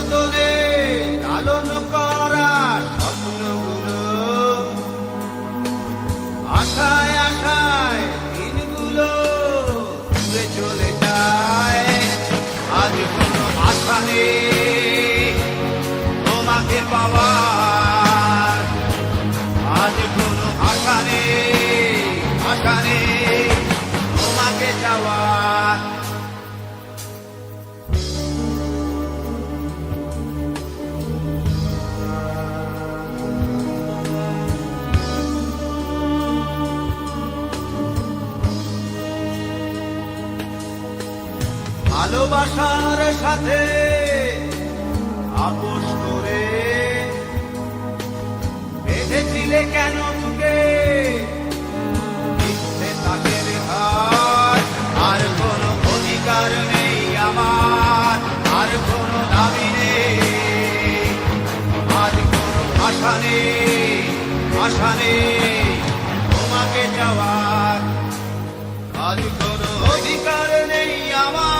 যতনে লালন করা স্বপ্নগুলো। আশায় আশায় দিনগুলো দূরে চলে যায়। আজ কোনো আশা নেই তোমাকে পাওয়ার। আজ কোনো আশা নেই আশা নেই তোমাকে যাওয়ার ভালোবাসার সাথে আপোষ করে বেঁধেছিলে কেন তোকে? আর কোনো অধিকার নেই আমার, আর কোনো তোমাকে যাওয়ার আজ কোনো অধিকার নেই আমার।